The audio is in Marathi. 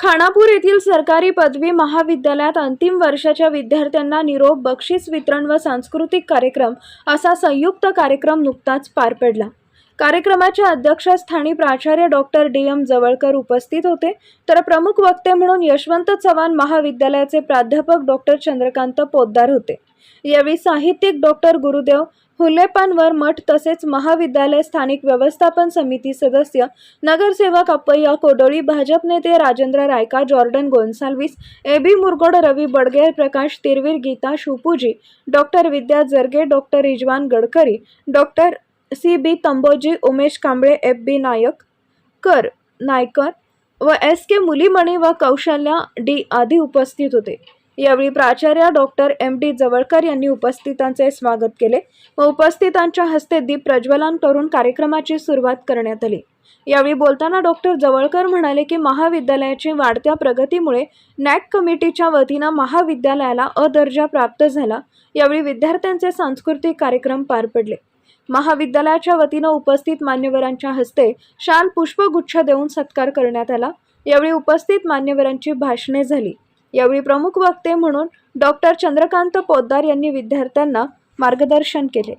खानापूर येथील सरकारी पदवी महाविद्यालयात अंतिम वर्षाच्या विद्यार्थ्यांना निरोप बक्षीस वितरण व सांस्कृतिक कार्यक्रम असा संयुक्त कार्यक्रम नुकताच पार पडला. कार्यक्रमाच्या अध्यक्षस्थानी प्राचार्य डॉक्टर डी. एम. जवळकर उपस्थित होते. तर प्रमुख वक्ते म्हणून यशवंत चव्हाण महाविद्यालयाचे प्राध्यापक डॉक्टर चंद्रकांत पोद्दार होते. यावेळी साहित्यिक डॉक्टर गुरुदेव हुलेपानवर मठ तसेच महाविद्यालय स्थानिक व्यवस्थापन समिती सदस्य नगरसेवक अप्पय्या कोडोळी भाजप नेते Rajendra Raika Jordan Gonsalves A B Murgod Ravi Badge Prakash Tirveer Geeta शुपूजी doctor Vidya Jarge doctor Rizwan Gadkari doctor C B Tamboji Umesh Kamble F B Nayak कर नायकर व एस के मुलीमणी व कौशल्या डी आदी उपस्थित होते. यावेळी प्राचार्य डॉक्टर एम डी जवळकर यांनी उपस्थितांचे स्वागत केले व उपस्थितांच्या हस्ते दीप प्रज्वलन करून कार्यक्रमाची सुरुवात करण्यात आली. यावेळी बोलताना डॉक्टर जवळकर म्हणाले की महाविद्यालयाची वाढत्या प्रगतीमुळे नॅक कमिटीच्या वतीनं महाविद्यालयाला अ दर्जा प्राप्त झाला. यावेळी विद्यार्थ्यांचे सांस्कृतिक कार्यक्रम पार पडले. महाविद्यालयाच्या वतीनं उपस्थित मान्यवरांच्या हस्ते शाल पुष्पगुच्छ देऊन सत्कार करण्यात आला. यावेळी उपस्थित मान्यवरांची भाषणे झाली. यावेळी प्रमुख वक्ते म्हणून डॉक्टर चंद्रकांत पोद्दार यांनी विद्यार्थ्यांना मार्गदर्शन केले.